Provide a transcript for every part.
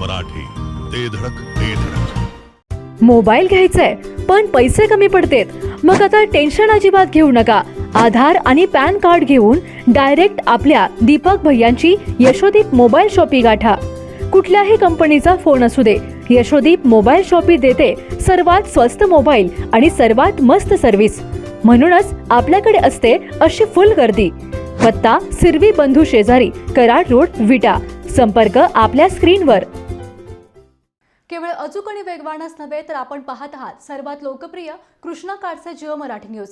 मराठी. ते धडक ते धडक. मोबाईल घ्यायचाय पण पैसे कमी पडतेत. मग आता टेन्शन अजिबात घेऊ नका. आधार आणि पॅन कार्ड घेऊन डायरेक्ट आपल्या दीपक भैयांची यशोदीप मोबाईल शॉपी गाठा. कुठल्याही कंपनीचा फोन असू दे. यशोदीप मोबाईल शॉपी देते सर्वात स्वस्त मोबाईल आणि सर्वात मस्त सर्व्हिस म्हणूनच आपल्याकडे असते अशी फुल गर्दी. पत्ता सिरवी बंधू शेजारी कराड रोड विटा. संपर्क आपल्या स्क्रीनवर केवळ अचूक आणि वेगवानच नव्हे तर आपण पाहत आहात सर्वात लोकप्रिय कृष्णा काडसे जिओ मराठी न्यूज.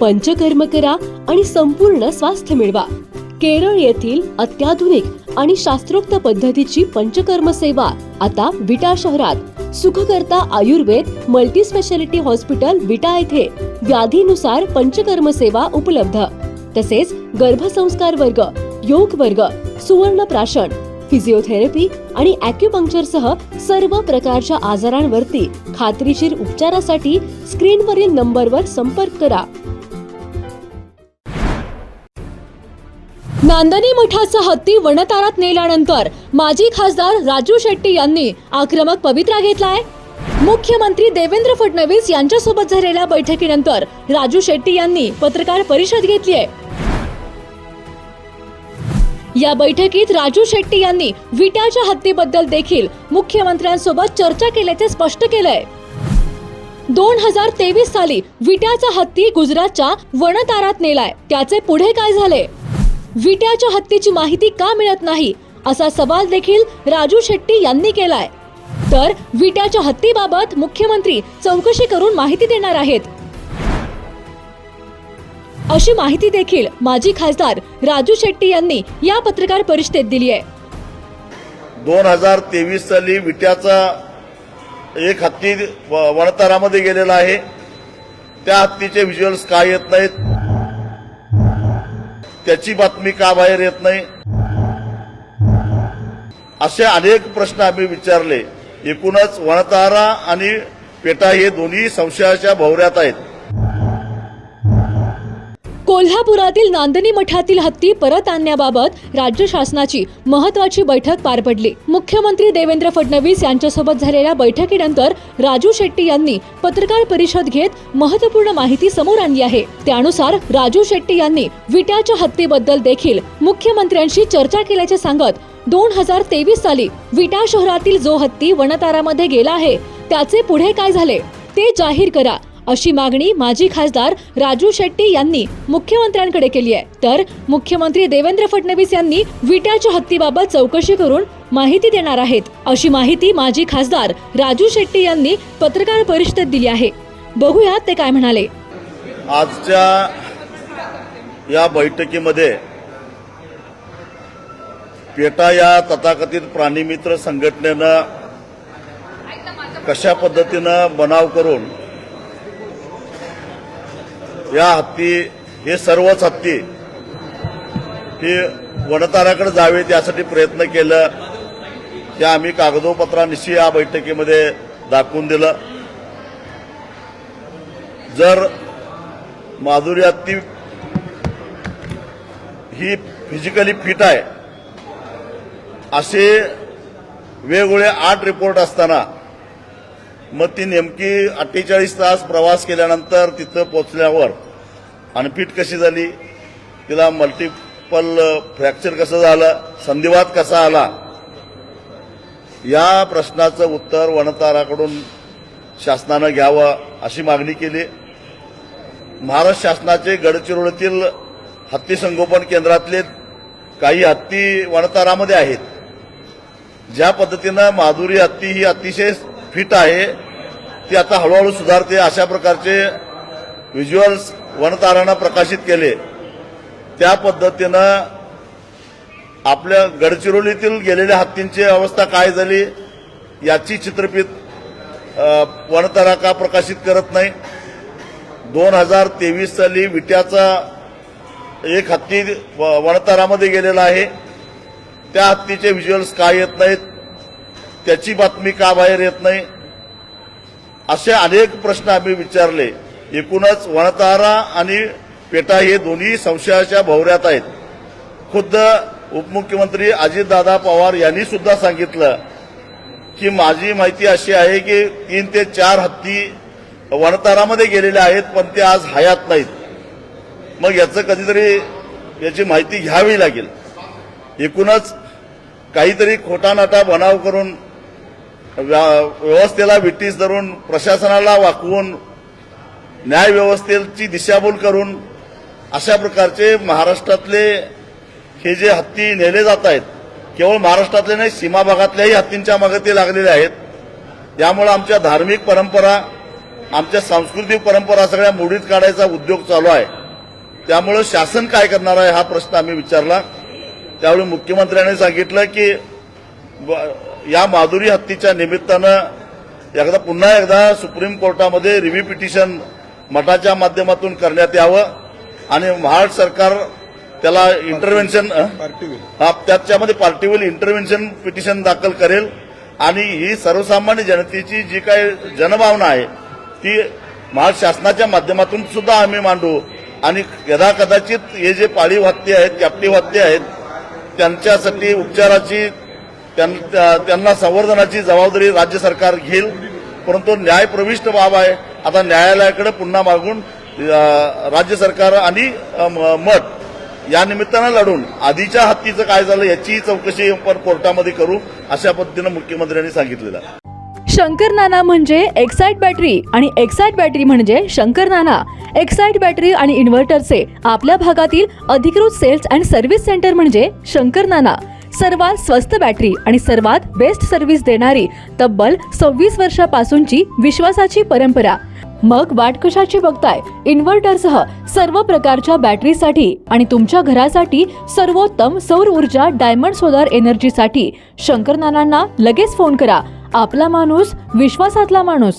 पंचकर्म करा आणि संपूर्ण स्वास्थ्य मिळवा. केरळ येथील अत्याधुनिक आणि शास्त्रोक्त पद्धतीची पंचकर्म सेवा आता विटा शहरात. Sukhkarta Ayurved multi speciality hospital Vita येथे. व्याधीनुसार पंचकर्म सेवा उपलब्ध. तसेच गर्भसंस्कार वर्ग योग वर्ग सुवर्ण प्राशन फिजिओथेरपी आणि अॅक्युपंक्चरसह सर्व प्रकारच्या आजारांवरती खात्रीशीर उपचारासाठी स्क्रीनवरील नंबरवर संपर्क करा. नांदणी मठाचा हत्ती वनतारात नेल्यानंतर माजी खासदार राजू शेट्टी यांनी आक्रमक पवित्रा घेतलाय. मुख्यमंत्री देवेंद्र फडणवीस यांच्यासोबत झालेल्या बैठकीनंतर राजू शेट्टी यांनी पत्रकार परिषद घेतली आहे या बैठकीत राजू शेट्टी यांनी विट्याच्या हत्तीबद्दल देखील मुख्यमंत्र्यांसोबत चर्चा केल्याचे स्पष्ट केलंय. दोन हजार तेवीस साली विट्याचा हत्ती गुजरातच्या वनतारात नेलाय. त्याचे पुढे काय झाले? विट्याच्या हत्तीची माहिती का मिळत नाही? असा सवाल देखील राजू शेट्टी यांनी केलाय. तर विट्याच्या हत्तीबाबत मुख्यमंत्री चौकशी करून माहिती देणार आहेत. अशी माहिती देखील माजी खासदार राजू शेट्टी यांनी या पत्रकार परिषदेत दिली आहे. दोन हजार तेवीस साली विट्याचा एक हत्ती व- गेलेला आहे. त्या हत्तीचे व्हिज्युअल्स का येत नाहीत. त्याची बातमी का बाहेर येत नाही? असे अनेक प्रश्न आम्ही विचारले. एकूणच वणतारा आणि पेटा हे दोन्ही संशयाच्या भोवऱ्यात आहेत. कोल्हापुरातील नांदणी मठातील हत्ती परत आणण्याबाबत राज्य शासनाची महत्वाची बैठक पार पडली. मुख्यमंत्री देवेंद्र फडणवीस यांच्यासोबत झालेल्या बैठकीनंतर राजू शेट्टी यांनी पत्रकार परिषद घेत महत्त्वपूर्ण माहिती समोर आणली आहे. त्यानुसार राजू शेट्टी यांनी विट्याच्या हत्तीबद्दल देखील मुख्यमंत्र्यांशी चर्चा केल्याचे सांगत दोन हजार तेवीस साली विटा शहरातील जो हत्ती वनतारामध्ये गेला आहे त्याचे पुढे काय झाले ते जाहीर करा. अशी मागणी माजी खासदार राजू शेट्टी यांनी मुख्यमंत्र्यांकडे केली आहे. तर मुख्यमंत्री देवेंद्र फडणवीस यांनी विट्याच्या हत्तीबाबत चौकशी करून माहिती देणार आहेत. अशी माहिती माजी खासदार राजू शेट्टी यांनी पत्रकार परिषदेत दिली आहे. बघूयात ते काय म्हणाले. आजच्या या बैठकीमध्ये पेटा या तथाकथित प्राणीमित्र संघटनेनं कशा पद्धतीनं बनाव करून या हत्ती हे सर्वच हत्ती हे वनताऱ्याकडे जावे त्यासाठी प्रयत्न केलं. ते आम्ही कागदोपत्रानिशी या बैठकीमध्ये दाखवून दिलं. जर माधुरी हत्ती ही फिजिकली फिट आहे असे वेगवेगळे आठ रिपोर्ट असताना मग ती नेमकी अठ्ठेचाळीस तास प्रवास केल्यानंतर तिथं पोचल्यावर अनफिट कशी झाली? तिला मल्टिपल फ्रॅक्चर कसं झालं? संधिवात कसा आला? या प्रश्नाचं उत्तर वनताराकडून शासनानं घ्यावं अशी मागणी केली. महाराष्ट्र शासनाचे गडचिरोलीतील हत्ती संगोपन केंद्रातले काही हत्ती वनतारामध्ये आहेत. ज्या पद्धतीनं माधुरी हत्ती ही अतिशय फिट आहे. ती आता हळूहळू सुधारते अशा प्रकारचे व्हिज्युअल्स वनतारांना प्रकाशित केले. त्या पद्धतीनं आपल्या गडचिरोलीतील गेलेल्या हत्तींची अवस्था काय झाली याची चित्रफित वनतारा का प्रकाशित करत नाही? दोन हजार तेवीस साली विट्याचा एक हत्ती व- वनतारामध्ये गेलेला आहे. त्या हत्तीचे व्हिज्युअल्स का येत नाहीत? त्याची बातमी का बाहेर येत नाही? असे अनेक प्रश्न आम्ही विचारले. एकूणच वनतारा आणि पेटा हे दोन्ही संशयाच्या भोवऱ्यात आहेत. खुद्द उपमुख्यमंत्री अजितदादा पवार यांनी सुद्धा सांगितलं की माझी माहिती अशी आहे की तीन ते चार हत्ती वनतारामध्ये गेलेले आहेत पण ते आज हयात नाहीत. मग याचं कधीतरी याची माहिती घ्यावी लागेल. एकूणच काहीतरी खोटा नाटा बनाव करून व्यवस्थेला विटीस धरून प्रशासनाला वाकवून न्यायव्यवस्थेची दिशाभूल करून अशा प्रकारचे महाराष्ट्रातले हे जे हत्ती नेले जात आहेत केवळ महाराष्ट्रातले नाही सीमा भागातल्याही हत्तींच्या मागे ते लागलेले आहेत. त्यामुळे आमच्या धार्मिक परंपरा आमच्या सांस्कृतिक परंपरा सगळ्या मोडीत काढायचा उद्योग चालू आहे. त्यामुळे शासन काय करणार आहे हा प्रश्न आम्ही विचारला. त्यावेळी मुख्यमंत्र्यांनी सांगितलं की या माधुरी हत्तीच्या निमित्तानं एकदा पुन्हा एकदा सुप्रीम कोर्टामध्ये रिव्ह्यू पिटिशन मठाच्या माध्यमातून करण्यात यावं आणि महाराष्ट्र सरकार त्याला इंटरव्हेन्शन हा त्याच्यामध्ये पार्टीवर इंटरव्हेन्शन पिटिशन दाखल करेल. आणि ही सर्वसामान्य जनतेची जी काय जनभावना आहे ती महाराष्ट्र शासनाच्या माध्यमातून सुद्धा आम्ही मांडू. आणि यदा कदाचित हे जे पाळीव हत्ती आहेत कॅप्टिव्ह हत्ती आहेत त्यांच्यासाठी उपचाराची त्यांना संवर्धनाची जबाबदारी राज्य सरकार घेईल. परंतु न्यायप्रविष्ट बाब आहे. आता न्यायालयाकडे पुन्हा मागून राज्य सरकार आणि मठ या निमित्तानं लढून आधीच्या हत्तीचं काय झालं याची चौकशी आपण कोर्टामध्ये करू अशा पद्धतीनं मुख्यमंत्र्यांनी सांगितलेलं आहे. शंकर नाना म्हणजे एक्साईट बॅटरी आणि एक्साईट बॅटरी म्हणजे शंकर नाना. एक्साईट बॅटरी आणि इन्व्हर्टरचे आपल्या भागातील अधिकृत सेल्स अँड सर्व्हिस सेंटर म्हणजे शंकर नाना. सर्वात स्वस्त बॅटरी आणि सर्वात बेस्ट सर्व्हिस देणारी तब्बल सव्वीस वर्षापासूनची विश्वासाची परंपरा. मग वाट कशाची बघताय? इन्व्हर्टरसह सर्व प्रकारच्या बॅटरीसाठी आणि तुमच्या घरासाठी सर्वोत्तम सौर ऊर्जा डायमंड सोलार एनर्जीसाठी शंकर नानांना लगेच फोन करा. आपला माणूस विश्वासातला माणूस.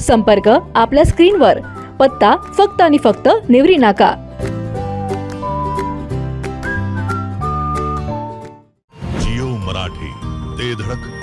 संपर्क आपल्या स्क्रीनवर. पत्ता फक्त आणि फक्त नेवरी नाका. बेधडक